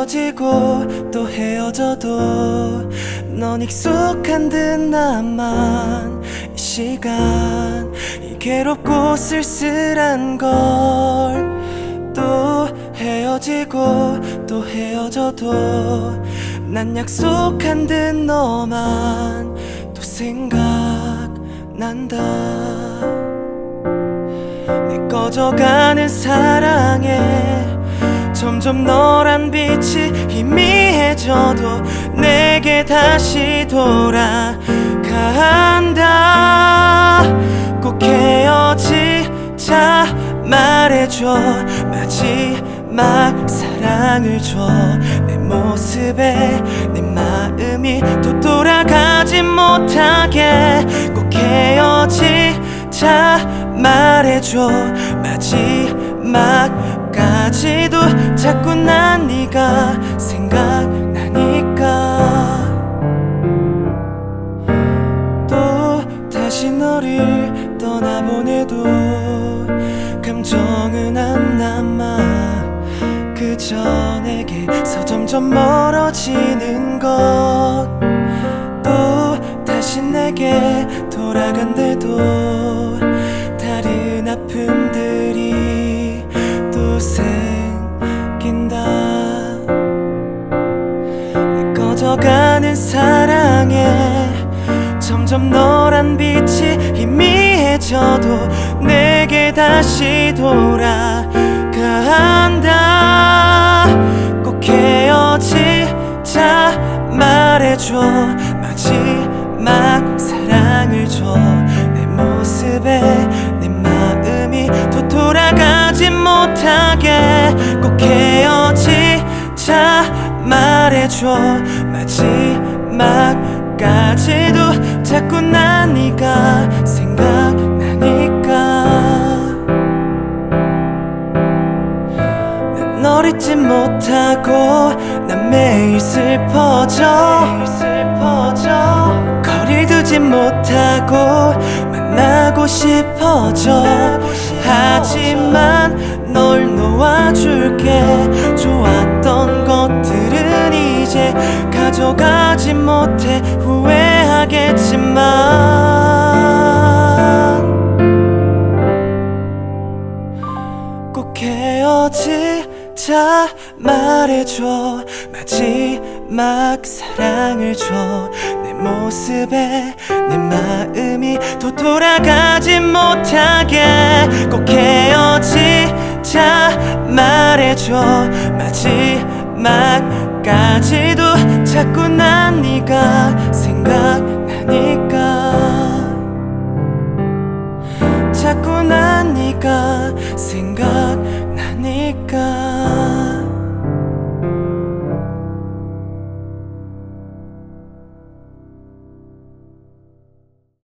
헤어지고 또 헤어져도 넌 익숙한 듯 나만 이 시간 이 괴롭고 쓸쓸한 걸 또 헤어지고 또 헤어져도 난 약속한 듯 너만 또 생각난다. 내 꺼져가는 사랑에 점점 너란 빛이 희미해져도 내게 다시 돌아간다. 꼭 헤어지자 말해줘. 마지막 사랑을 줘. 내 모습에 내 마음이 또 돌아가지 못하게. 꼭 헤어지자 말해줘 마지막까지도 자꾸 난 네가 생각나니까. 또 다시 너를 떠나보내도 감정은 안 남아. 그저 내게서 점점 멀어지는 것. 또 다시 내게 돌아간대도 다른 또 생긴다. 내 꺼져가는 사랑에 점점 너란 빛이 희미해져도 내게 다시 돌아간다. 꼭 헤어지자 말해줘. 마지막 못하게 꼭 헤어지자 말해줘. 마지막까지도 자꾸 난 네가 생각나니까. 난 널 잊지 못하고 난 매일 슬퍼져. 거리 두지 못하고 만나고 싶어져. 하지만 가져가지 못해 후회하겠지만 꼭 헤어지자 말해줘. 마지막 사랑을 줘. 내 모습에 내 마음이 또 돌아가지 못하게. 꼭 헤어지자 말해줘. 마지막 까지도 자꾸 난 네가 생각나니까. 자꾸 난 네가 생각나니까